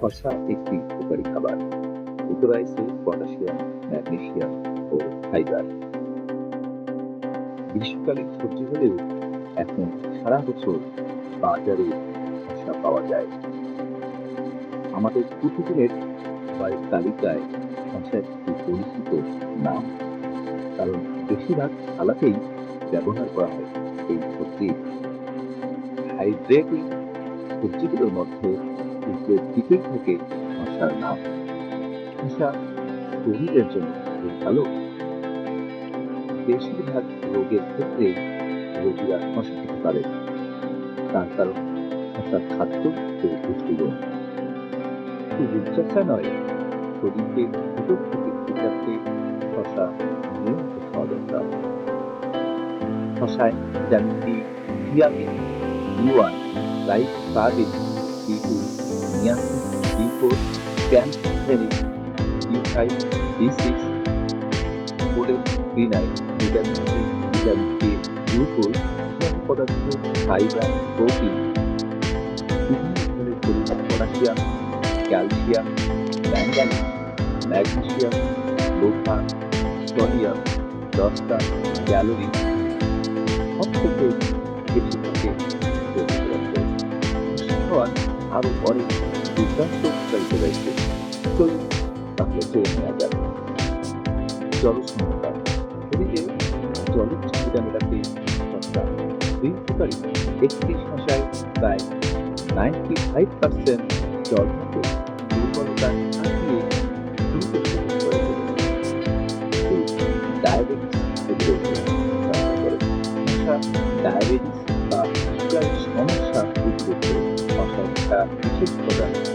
শসা একটি উপকারী খাবার। এতে রয়েছে পটাশিয়াম ম্যাগনেসিয়াম ও ফাইবার। গ্রীষ্মকালীন সবজি হলেও এখন সারা বছর বাজারে শসা পাওয়া যায়। আমাদের প্রতিদিনের খাবারের তালিকায় শসা একটি পরিচিত নাম। কারণ বেশিরভাগ সালাতেই ব্যবহার করা হয় এই সবজি। হাইড্রেটিং সবজিগুলোর মধ্যে উপরের দিকেই থাকে শসার নাম শসা শরীরের জন্য ভালো। বেশিরভাগ রোগের ক্ষেত্রে রোগীরা শসা খেতে পারে। তার কারণ শসার খাদ্য ও পুষ্টিগুণ শুধু রূপচর্চা নয়, শরীরকে ভিতর থেকে রাখতে শসা নিয়মিত খাওয়া দরকার। শসায় vitamin D vitamin B one light service B two niacin B four pantothenic B five B six K glucose স্নেহ পদার্থ ফাইবার প্রোটিন বিভিন্ন ধরনের পরিমাণ পটাশিয়াম ক্যালসিয়াম ম্যাঙ্গানিজ সোডিয়াম দশটা ক্যালোরি সব থেকে বেশি থাকে আরও অনেক দুর্দান্ত উপকারিতা রয়েছে চলুন তাহলে জেনে নেওয়া যাক। জলশূন্যতা শরীরে জলের চাহিদা মেটাতে সস্তা দুই উপকারী একটি প্রায় নাইনটি ফাইভ পার্সেন্ট জল থাকে দুর্বলতা করে। ডায়াবেটিস ডায়াবেটিস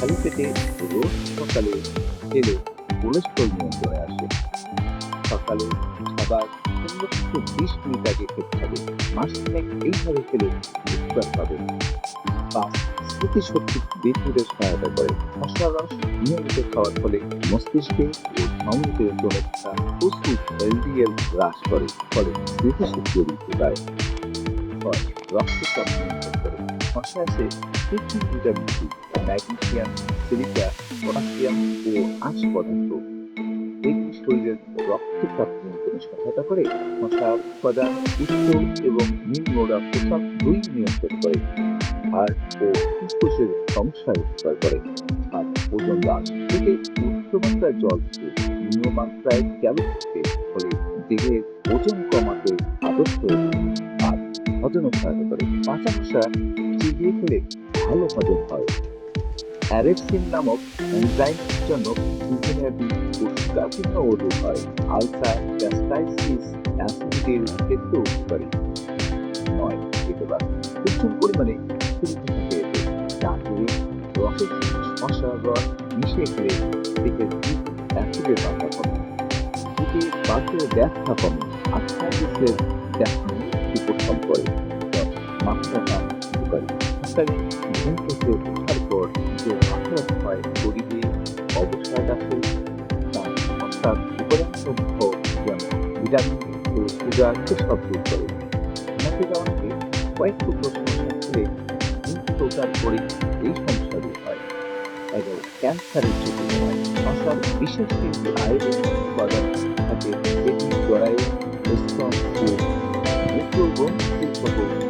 খালি পেটে রোজ সকালে খেলে কোলেস্ট্রল নিয়ন্ত্রণে আসে। সকালে পনেরো থেকে বিশ মিনিট আগে খেতে হবে। মাস তিনেক এইভাবে খেলে উপকার পাবে। পাঁচ স্মৃতিশক্তি বৃদ্ধিতে সহায়তা করে। মশলার রস নিয়মিত খাওয়ার ফলে মস্তিষ্কে ও ধমনীতে থাকা প্রচুর এলডিএল হ্রাস করে, ফলে স্মৃতিশক্তি বৃদ্ধি পায় রক্তচাপ নিয়ন্ত্রণ করে। মশলা আছে প্রচুর vitamin C magnesium silica potassium ও আঁশ পদার্থ। এগুলি শরীরের রক্তচাপ নিয়ন্ত্রণে সহায়তা করে মশার উপাদান, উচ্চ এবং নিম্ন রক্তচাপ দুই নিয়ন্ত্রণ করে, হাড় ও ফুসফুসের সমস্যায় উপকার করে। আর ওজন হ্রাস থেকে উচ্চমাত্রায় জল খেয়ে নিম্নমাত্রায় ক্যালোরি খেতে ফলে দেহের ওজন কমাতে আদর্শ। আর হজমে সহায়তা করে। মশা চিবিয়ে খেলে ভালো হজম হয়। অ্যারেপসিন নামক এনজাইমের জন্য দীর্ঘমেয়াদী কোষ্ঠকাঠিন্য ও রোগ হয়। আলসার গ্যাস্ট্রাইটিস অ্যাসিডিটির ক্ষেত্রে উপকারী। নয়, একেবারে প্রচুর পরিমাণে চাকুরি রসের শশা রস মিশিয়ে খেলে পেটের অ্যাসিডের মাত্রা কমে পেটে বাতের ব্যথা কমে। আর্থাইটিসের ব্যথা উপশম করে। মাত্রাটা হাসপাতালে ঘুম থেকে ওঠার পর যে মাথা হয় শরীরে অবসাদ আসে তার অর্থাৎ উপাদানসমূহ যেমন ভিটামিন ও সুগার দূর করে। আমাকে কয়েকটি প্রশ্ন থাকলে কিন্তু ওটার পরে এই সমস্যা হয়। এবং ক্যান্সারের ঝুঁকি হয় বিশেষ কিছু আয়োজন উপাদান থাকে। এটি জরায়ু, স্তন ও মূত্রগ্রন্থি সহ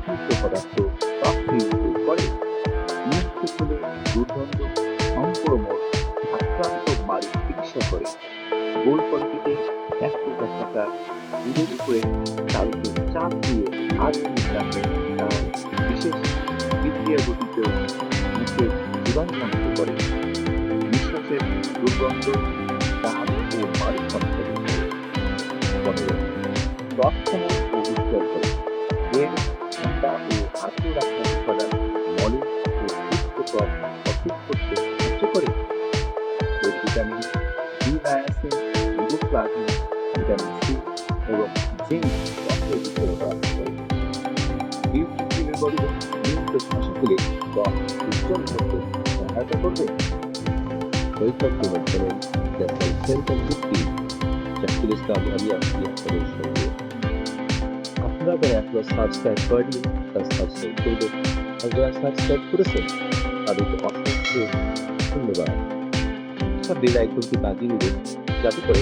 দূষিত পদার্থ বাষ্পীভূত করে। মুক্ত করে দুর্গন্ধ সংক্রমণ আক্রান্ত মালিক চিকিৎসা করে। গোলপন্থীতে এক প্রকার টাকা দুধের উপরে চালকে চাপ দিয়ে আর রাখে বিশেষ বিক্রিয়া গঠিত মুখে জীবন নষ্ট করে। নিঃশ্বাসের দুর্গন্ধ দাহ ও মালিক সংক্রমণ করে। তৎক্ষণাৎ অভিজ্ঞতা এর আর্দ্র রাখার উপাদান মলিন ও শুষ্ক ত্বক সঠিক করতে সাহায্য করে এর ভিটামিন বি নায়াসিন ইবুপ্লাজমিন ভিটামিন সি এবং জিঙ্ক ত্বকের উজ্জ্বলতা করে বিউটি ক্রিমের বদলে নিয়মিত ঘষা তুলে ত্বক উজ্জ্বল করতে সহায়তা করবে বৈঠক নিমন্ত্রণে দেশের সেন্টার চুক্তি জাকির ইসলাম আলিয়া ইয়াসের সঙ্গে আপনারা যারা এখনও সাবস্ক্রাইব করেনি তারা সাবস্ক্রাইব করবেন আর যারা সাবস্ক্রাইব করেছেন, তাদেরকে অসংখ্য ধন্যবাদ। সব বেল আইকনটি বাজিয়ে দিন যাতে করে